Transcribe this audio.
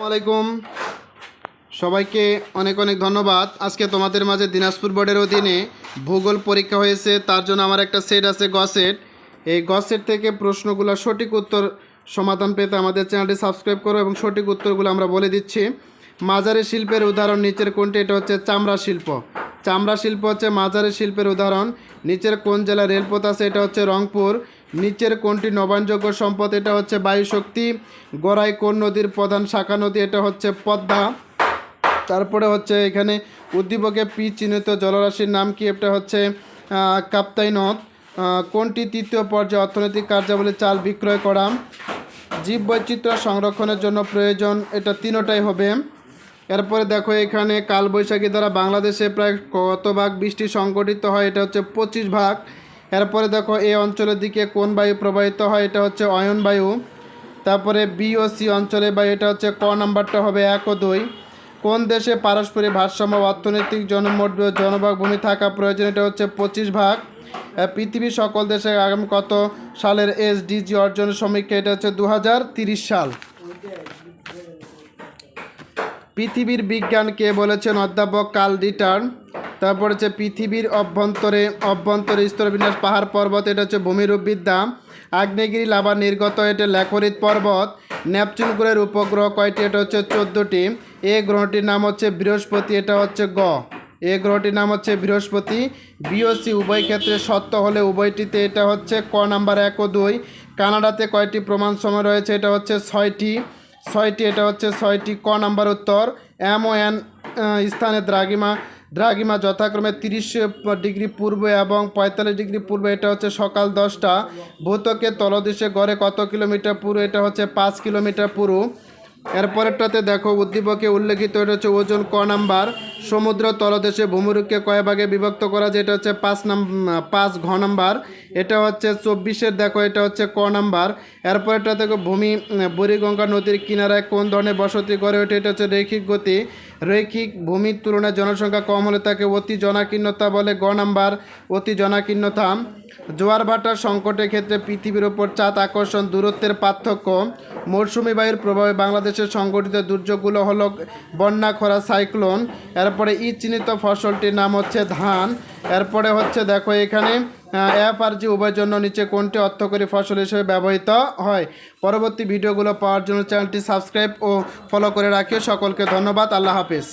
আলাইকুম। সবাইকে অনেক অনেক ধন্যবাদ। আজকে তোমাদের মাঝে দিনাজপুর বোর্ডের অধীনে ভূগোল পরীক্ষা হয়েছে। তার জন্য আমার একটা সেট আছে গ সেট। এই গ সেট থেকে প্রশ্নগুলো, সঠিক উত্তর সমাধান পেতে আমাদের চ্যানেলটি সাবস্ক্রাইব করো এবং সঠিক উত্তরগুলো আমরা বলে দিচ্ছি। মাঝারি শিল্পের উদাহরণ, নিচের কোনটি? এটা হচ্ছে চামড়া শিল্প। চামড়া শিল্প হচ্ছে মাঝারি শিল্পের উদাহরণ। নিচের কোন জেলায় রেলপথ আছে? এটা হচ্ছে রংপুর। নিচের কোনটি নবায়নযোগ্য সম্পদ? এটা হচ্ছে বায়ু শক্তি, গড়াই কোন নদীর প্রধান শাখা নদী? এটা হচ্ছে পদ্মা। তারপরে হচ্ছে এখানে উদ্দীপকে পি চিহ্নিত জলরাশির নাম কি? এটা হচ্ছে কাপ্তাই নদ। কোনটি তৃতীয় পর্যায়ে অর্থনৈতিক কার্যাবলী চাল বিক্রয় করা? জীব বৈচিত্র্য সংরক্ষণের জন্য প্রয়োজন, এটা তিনোটাই হবে। এরপরে দেখো এখানে কালবৈশাখী দ্বারা বাংলাদেশে প্রায় কত ভাগ বৃষ্টি সংগঠিত হয়? এটা হচ্ছে পঁচিশ ভাগ। এরপরে দেখো এই অঞ্চলের দিকে কোন বায়ু প্রবাহিত হয়, এটা হচ্ছে অয়ন বায়ু। তারপরে বি ও সি অঞ্চলে বায়ু, এটা হচ্ছে ক নাম্বারটা হবে এক ও দুই। কোন দেশে পারস্পরিক ভারসাম্য অর্থনৈতিক জনমোট, জনভাগ ভূমি থাকা প্রয়োজন, এটা হচ্ছে পঁচিশ ভাগ। পৃথিবীর সকল দেশে আগামী কত সালের এস এসডিজি অর্জনের সমীক্ষা, এটা হচ্ছে দু সাল। পৃথিবীর বিজ্ঞান কে বলেছেন অধ্যাপক কাল রিটার্ন তারপর হচ্ছে পৃথিবীর অভ্যন্তরে অভ্যন্তরে স্তরবিন্যাস পাহাড় পর্বত, এটা হচ্ছে ভূমিরূপবিদ্যা। আগ্নেয়গিরি, লাভা, নির্গত, এটা লেখরিত পর্বত। নেপচুন গ্রহের উপগ্রহ কয়টি, এটা হচ্ছে চোদ্দোটি। এ গ্রহটির নাম হচ্ছে বৃহস্পতি, এটা হচ্ছে গ। এ গ্রহটির নাম হচ্ছে বৃহস্পতি। বিওসি, উভয় ক্ষেত্রে সত্য হলে উভয়টিতে এটা হচ্ছে ক নাম্বার এক ও দুই। কানাডাতে কয়টি প্রমাণ সময় রয়েছে, এটা হচ্ছে ছয়টি। ছয়টি, এটা হচ্ছে ছয়টি, ক নাম্বার উত্তর। এম ও এন স্থানে দ্রাগিমা দ্রাগিমা যথাক্রমে তিরিশ ডিগ্রি পূর্বে এবং পঁয়তাল্লিশ ডিগ্রি পূর্বে, এটা হচ্ছে সকাল দশটা। ভূতকের তলদেশে গড়ে কত কিলোমিটার পুরো? এটা হচ্ছে পাঁচ কিলোমিটার পুরু। এরপরেরটাতে দেখো, উদ্দীপকে উল্লেখিত, এটা হচ্ছে ওজন ক নাম্বার। সমুদ্র তলদেশে ভূমিরূপকে কয় ভাগে বিভক্ত করা যায়। এটা হচ্ছে পাঁচ নাম, পাঁচ ঘ নাম্বার। এটা হচ্ছে চব্বিশের, দেখো এটা হচ্ছে ক নাম্বার। এরপর এটা দেখো ভূমি বুড়িগঙ্গা নদীর কিনারায় কোন ধরনের বসতি গড়ে ওঠে? এটা হচ্ছে রৈখিক গতি। রৈখিক ভূমির তুলনায় জনসংখ্যা কম হলে তাকে অতি জনাকীর্ণতা বলে গ নাম্বার। অতি জনাকীর্ণতা। জোয়ার ভাটার সংকটের ক্ষেত্রে পৃথিবীর ওপর চাঁদ আকর্ষণ, দূরত্বের পার্থক্য। মৌসুমি বায়ুর প্রভাবে বাংলাদেশের সংগঠিত দুর্যোগগুলো হলো বন্যা, খরা, সাইক্লোন। এরপরে ই চিহ্নিত ফসলটির নাম হচ্ছে ধান। এরপরে হচ্ছে দেখো এখানে অ্যাপ আর জি উভয়ের জন্য নিচে কোনটি অর্থকরী ফসল হিসেবে ব্যবহৃত হয়। পরবর্তী ভিডিওগুলো পাওয়ার জন্য চ্যানেলটি সাবস্ক্রাইব ও ফলো করে রাখিও। সকলকে ধন্যবাদ। আল্লাহ হাফেজ।